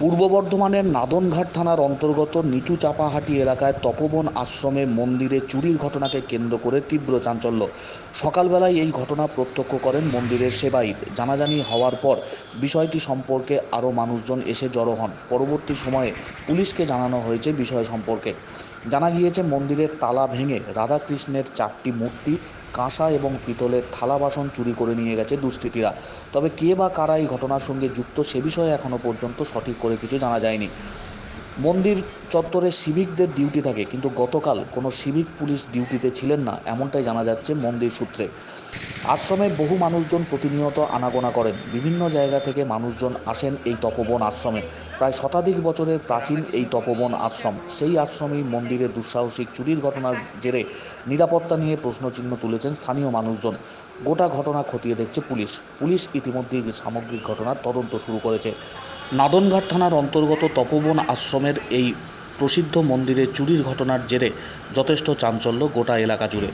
পূর্ব বর্ধমানের নাদনঘাট থানার অন্তর্গত নিচু চাপাহাটি এলাকায় তপবন আশ্রমে মন্দিরে চুরির ঘটনাকে কেন্দ্র করে তীব্র চাঞ্চল্য। সকালবেলায় এই ঘটনা প্রত্যক্ষ করেন মন্দিরের সেবায়িত। জানাজানি হওয়ার পর বিষয়টি সম্পর্কে আরও মানুষজন এসে জড়ো হন। পরবর্তী সময়ে পুলিশকে জানানো হয়েছে বিষয় সম্পর্কে। জানা গিয়েছে, মন্দিরের তালা ভেঙে রাধাকৃষ্ণের চারটি মূর্তি, কাঁসা এবং পিতলের থালা বাসন চুরি করে নিয়ে গেছে দুষ্কৃতীরা তবে কে বা কারা এই ঘটনার সঙ্গে যুক্ত সে বিষয়ে এখনও পর্যন্ত সঠিক করে কিছু জানা যায়নি। মন্দির চত্বরে সিভিকদের ডিউটি থাকে, কিন্তু গতকাল কোনো সিভিক পুলিশ ডিউটিতে ছিলেন না, এমনটাই জানা যাচ্ছে মন্দির সূত্রে। আশ্রমে বহু মানুষজন প্রতিনিয়ত আনাগোনা করেন। বিভিন্ন জায়গা থেকে মানুষজন আসেন এই তপবন আশ্রমে। প্রায় শতাধিক বছরের প্রাচীন এই তপবন আশ্রম। সেই আশ্রমেই মন্দিরে দুঃসাহসিক চুরির ঘটনার জেরে নিরাপত্তা নিয়ে প্রশ্নচিহ্ন তুলেছেন স্থানীয় মানুষজন। গোটা ঘটনা খতিয়ে দেখছে পুলিশ। পুলিশ ইতিমধ্যেই সামগ্রিক ঘটনার তদন্ত শুরু করেছে। নাদনঘাট থানার অন্তর্গত তপবন আশ্রমের এই প্রসিদ্ধ মন্দিরে চুরির ঘটনার জেরে যথেষ্ট চাঞ্চল্য গোটা এলাকা জুড়ে।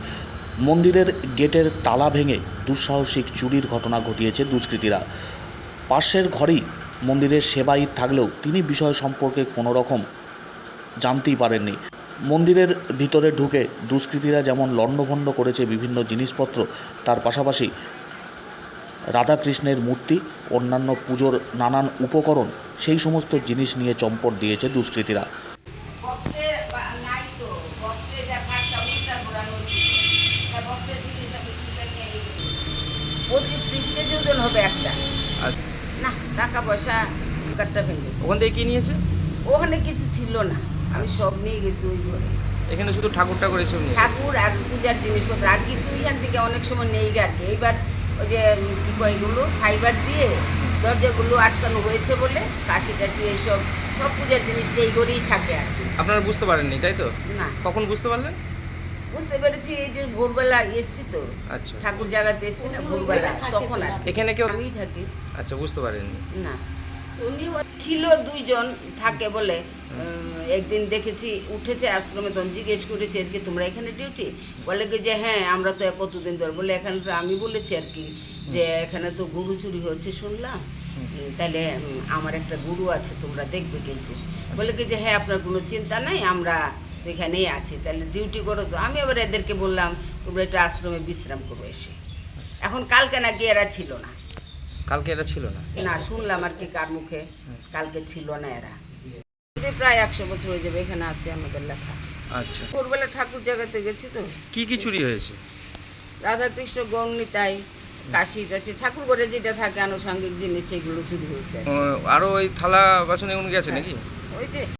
মন্দিরের গেটের তালা ভেঙে দুঃসাহসিক চুরির ঘটনা ঘটিয়েছে দুষ্কৃতীরা। পাশের ঘরেই মন্দিরের সেবায়িত থাকলেও তিনি বিষয় সম্পর্কে কোনো রকম জানতেই পারেননি। মন্দিরের ভিতরে ঢুকে দুষ্কৃতীরা যেমন লণ্ডভণ্ড করেছে বিভিন্ন জিনিসপত্র, তার পাশাপাশি রাধাকৃষ্ণের মূর্তি অন্যান্য পুজোর নানান উপকরণ সেই সমস্ত জিনিস নিয়ে চম্পট দিয়েছে দুষ্কৃতীরা। গেছি। পঁচিশ ত্রিশ কেজি ওজন হবে একটা। আর না টাকা পয়সা কাটটা ভেঙেছে ওখান থেকে কি নিয়েছে? ওখানে কিছু ছিল না। আমি সব নিয়ে গেছি ওই ঘরে। এখানে শুধু ঠাকুর ঠাকুর এসব ঠাকুর আর পূজার জিনিসপত্র। আর কিছু এখান থেকে অনেক সময় নেই গে। আর কি এইবার ওই যে কী কি কয় এগুলো? ফাইবার দিয়ে দরজাগুলো আটকানো হয়েছে বলে কাশি টাশি এইসব সব পূজার জিনিস এই করেই থাকে আর কি। আপনারা বুঝতে পারেননি তাই তো? না। কখন বুঝতে পারলেন? বুঝতে পেরেছি এই যে ভোরবেলা এসছি তো। আচ্ছা। ঠাকুর জায়গাতে এসছি না ভোরবেলা তখন আর এখানে কেউ আমি থাকি। আচ্ছা বুঝতে পারেননি। না। ছিল দুইজন থাকে বলে একদিন দেখেছি উঠেছে আশ্রমে তখন জিজ্ঞেস করেছি আর কি তোমরা এখানে ডিউটি বলে কি যে হ্যাঁ আমরা তো কতদিন ধরে। বলে এখানে তো আমি বলেছি আর কি যে এখানে তো গরু চুরি হচ্ছে শুনলাম। তাহলে আমার একটা গুরু আছে তোমরা দেখবে কিন্তু। বলে কি যে হ্যাঁ আপনার কোনো চিন্তা নাই আমরা এখানেই আছি তাহলে ডিউটি করো তো। আমি আবার এদেরকে বললাম তোমরা একটু আশ্রমে বিশ্রাম করো এসে। এখন কালকে নাকি এরা ছিল না। কালকে এরা ছিল না? না শুনলাম আর কি কার মুখে। কালকে ছিল না এরা। প্রায় একশো বছর হয়ে যাবে এখানে আছে আমাদের লেখা। আচ্ছা। ভোরবেলা ঠাকুর জায়গাতে গেছি তো। কি কি চুরি হয়েছে? রাধাকৃষ্ণ গৌরনীতাই কাশি টাশি ঠাকুর ঘরে যেটা থাকে আনুষঙ্গিক জিনিস সেগুলো চুরি হয়েছে। আরও ওই থালা বাসন এগুলো গেছে নাকি? ওই যে।